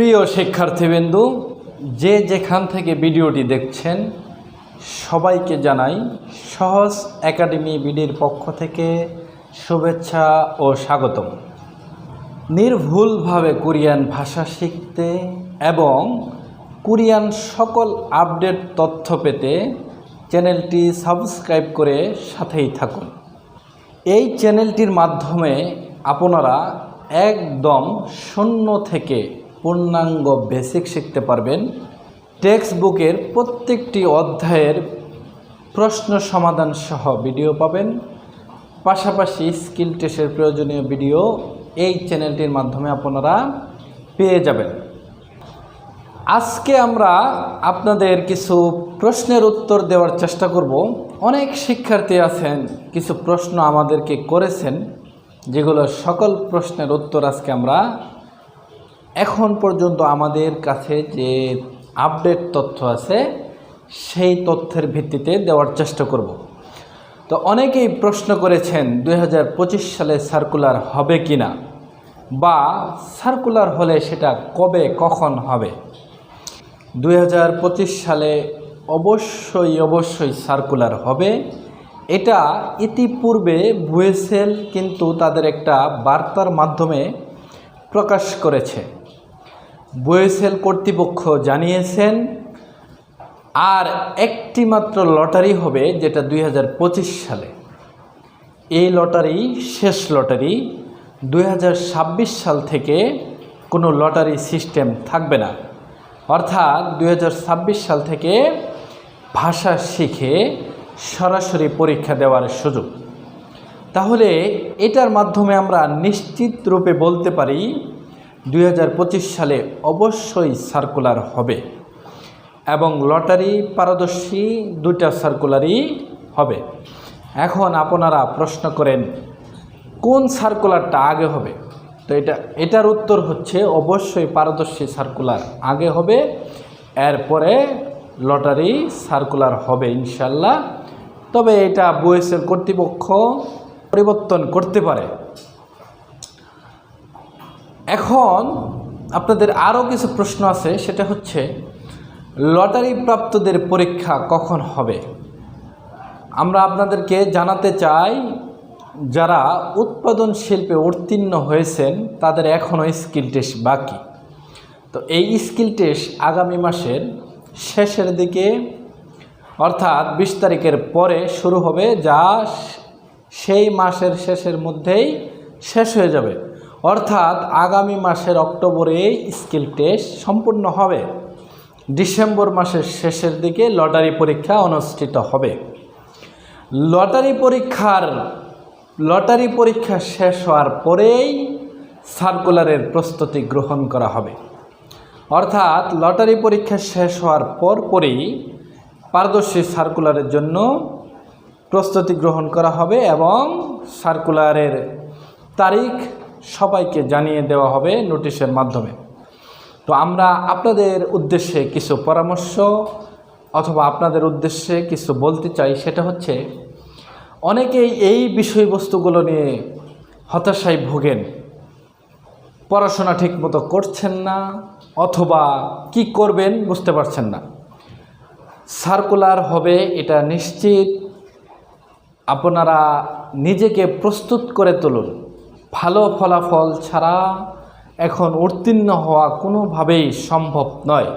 প্রিয় শিক্ষার্থীবৃন্দু, যে যেখান থেকে ভিডিওটি দেখছেন, সবাইকে জানাই সহজ একাডেমি বিডির পক্ষ থেকে শুভেচ্ছা ও স্বাগতম। নির্ভুলভাবে কোরিয়ান ভাষা শিখতে এবং কোরিয়ান সকল আপডেট তথ্য পেতে চ্যানেলটি সাবস্ক্রাইব করে সাথেই থাকুন। এই চ্যানেলটির মাধ্যমে আপনারা একদম শূন্য থেকে পূর্ণাঙ্গ বেসিক শিখতে পারবেন। টেক্সট বুকের প্রত্যেকটি অধ্যায়ের প্রশ্ন সমাধান সহ ভিডিও পাবেন। পাশাপাশি স্কিল টেস্টের প্রয়োজনীয় ভিডিও এই চ্যানেলটির মাধ্যমে আপনারা পেয়ে যাবেন। আজকে আমরা আপনাদের কিছু প্রশ্নের উত্তর দেওয়ার চেষ্টা করব। অনেক শিক্ষার্থী আছেন, কিছু প্রশ্ন আমাদেরকে করেছেন, যেগুলো সকল প্রশ্নের উত্তর আজকে আমরা এখন পর্যন্ত আমাদের কাছে যে আপডেট তথ্য আছে, সেই তথ্যের ভিত্তিতে দেওয়ার চেষ্টা করব। তো অনেকেই প্রশ্ন করেছেন, দুই হাজার পঁচিশ সালে সার্কুলার হবে কি না বা সার্কুলার হলে সেটা কবে, কখন হবে? দুই হাজার পঁচিশ সালে অবশ্যই অবশ্যই সার্কুলার হবে। এটা ইতিপূর্বে বুয়েসেল কিন্তু তাদের একটা বার্তার মাধ্যমে প্রকাশ করেছে। বুয়েসেল কর্তৃপক্ষ জানিয়েছেন, আর একটি মাত্র লটারি হবে যেটা দুই হাজার পঁচিশ সালে। এই লটারি, শেষ লটারি, দুই হাজার ছাব্বিশ সাল থেকে কোনো লটারি সিস্টেম থাকবে না। অর্থাৎ দুই হাজার ছাব্বিশ সাল থেকে ভাষা শিখে সরাসরি পরীক্ষা দেওয়ার সুযোগ। তাহলে এটার মাধ্যমে আমরা নিশ্চিত রূপে বলতে পারি দু হাজার পঁচিশ সালে অবশ্যই সার্কুলার হবে এবং লটারি পারদর্শী দুইটা সার্কুলারই হবে। এখন আপনারা প্রশ্ন করেন, কোন সার্কুলারটা আগে হবে? তো এটা, এটার উত্তর হচ্ছে অবশ্যই পারদর্শী সার্কুলার আগে হবে, এরপরে লটারি সার্কুলার হবে ইনশাল্লাহ তবে এটা বুয়েসের কর্তৃপক্ষ পরিবর্তন করতে পারে। এখন আপনাদের আরও কিছু প্রশ্ন আছে, সেটা হচ্ছে, লটারি প্রাপ্তদের পরীক্ষা কখন হবে? আমরা আপনাদেরকে জানাতে চাই, যারা উৎপাদন শিল্পে উত্তীর্ণ হয়েছেন, তাদের এখনও স্কিল টেস্ট বাকি। তো এই স্কিল টেস্ট আগামী মাসের শেষের দিকে, অর্থাৎ বিশ তারিখের পরে শুরু হবে, যা সেই মাসের শেষের মধ্যেই শেষ হয়ে যাবে। অর্থাৎ আগামী মাসের অক্টোবরে স্কিল টেস্ট সম্পূর্ণ হবে। ডিসেম্বর মাসের শেষের দিকে লটারি পরীক্ষা অনুষ্ঠিত হবে। লটারি পরীক্ষার, লটারি পরীক্ষা শেষ হওয়ার পরেই সার্কুলারের প্রস্তুতি গ্রহণ করা হবে। অর্থাৎ লটারি পরীক্ষা শেষ হওয়ার পর পরেই পারদর্শী সার্কুলারের জন্য প্রস্তুতি গ্রহণ করা হবে এবং সার্কুলারের তারিখ সবাইকে জানিয়ে দেওয়া হবে নোটিশের মাধ্যমে। তো আমরা আপনাদের উদ্দেশ্যে কিছু পরামর্শ অথবা আপনাদের উদ্দেশ্যে কিছু বলতে চাই, সেটা হচ্ছে, অনেকেই এই বিষয়বস্তুগুলো নিয়ে হতাশায় ভোগেন। পড়াশোনা ঠিকমতো করছেন না অথবা কি করবেন বুঝতে পারছেন না। সার্কুলার হবে, এটা নিশ্চিত। আপনারা নিজেকে প্রস্তুত করে তুলুন। ভালো ফলাফল ছাড়া এখন উত্তীর্ণ হওয়া কোনোভাবেই সম্ভব নয়।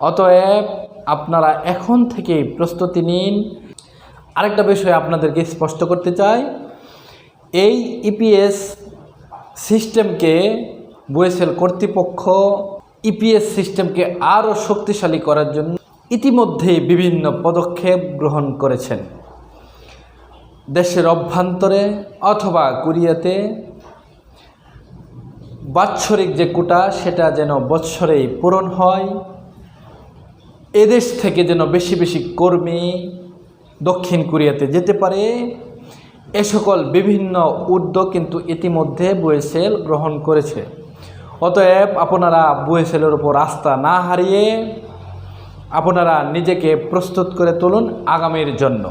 অতএব আপনারা এখন থেকেই প্রস্তুতি নিন। আরেকটা বিষয় আপনাদেরকে স্পষ্ট করতে চাই। এই ইপিএস সিস্টেমকে বুয়েসেল কর্তৃপক্ষ ইপিএস সিস্টেমকে আরও শক্তিশালী করার জন্য ইতিমধ্যে বিভিন্ন পদক্ষেপ গ্রহণ করেছেন। দেশের অভ্যন্তরে অথবা কোরিয়াতে বাৎসরিক যে কোটা, সেটা যেন বৎসরেই পূরণ হয়। এদেশ থেকে যেন বেশি বেশি কর্মী দক্ষিণ কোরিয়াতে যেতে পারে। এ সকল বিভিন্ন উদ্যোগ কিন্তু ইতিমধ্যে বুয়েসেল গ্রহণ করেছে। অতএব আপনারা বুয়েসেলের উপর আস্থা না হারিয়ে আপনারা নিজেকে প্রস্তুত করে তুলুন আগামীর জন্য।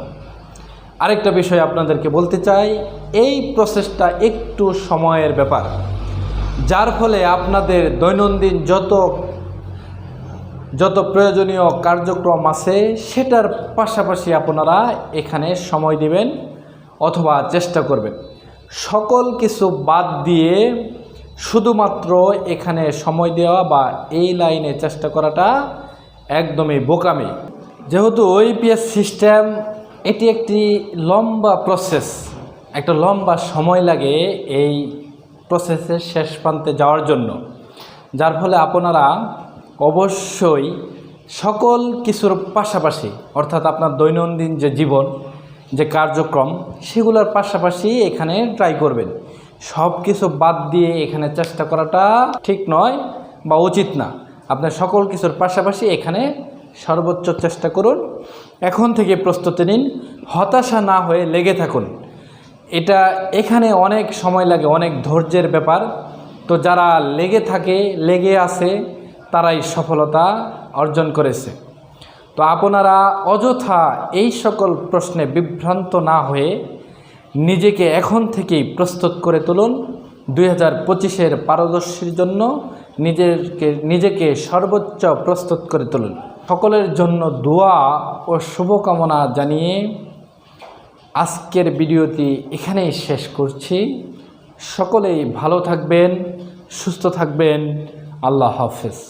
আরেকটা বিষয় আপনাদেরকে বলতে চাই, এই প্রসেসটা একটু সময়ের ব্যাপার। যার ফলে আপনাদের দৈনন্দিন যত যত প্রয়োজনীয় কার্যক্রম আছে, সেটার পাশাপাশি আপনারা এখানে সময় দিবেন অথবা চেষ্টা করবেন। সকল কিছু বাদ দিয়ে শুধুমাত্র এখানে সময় দেওয়া বা এই লাইনে চেষ্টা করাটা একদমই বোকামি। যেহেতু ওইপিএস সিস্টেম, এটি একটি লম্বা প্রসেস, একটা লম্বা সময় লাগে এই প্রসেসের শেষ প্রান্তে যাওয়ার জন্য। যার ফলে আপনারা অবশ্যই সকল কিছুর পাশাপাশি, অর্থাৎ আপনার দৈনন্দিন যে জীবন, যে কার্যক্রম, সেগুলোর পাশাপাশি এখানে ট্রাই করবেন। সব কিছু বাদ দিয়ে এখানে চেষ্টা করাটা ঠিক নয় বা উচিত না। আপনার সকল কিছুর পাশাপাশি এখানে সর্বোচ্চ চেষ্টা করুন। এখন থেকে প্রস্তুতি নিন। হতাশা না হয়ে লেগে থাকুন। এটা এখানে অনেক সময় লাগে, অনেক ধৈর্যের ব্যাপার। তো যারা লেগে থাকে, লেগে আছে, তারাই সফলতা অর্জন করেছে। তো আপনারা অযথা এই সকল প্রশ্নে বিভ্রান্ত না হয়ে নিজেকে এখন থেকেই প্রস্তুত করে তুলুন। দুই হাজার পঁচিশের পারদর্শীর জন্য নিজেকে নিজেকে সর্বোচ্চ প্রস্তুত করে তুলুন। সকলের জন্য দোয়া ও শুভকামনা জানিয়ে আজকের ভিডিওটি এখানেই শেষ করছি। সকলেই ভালো থাকবেন সুস্থ থাকবেন। আল্লাহ হাফেজ।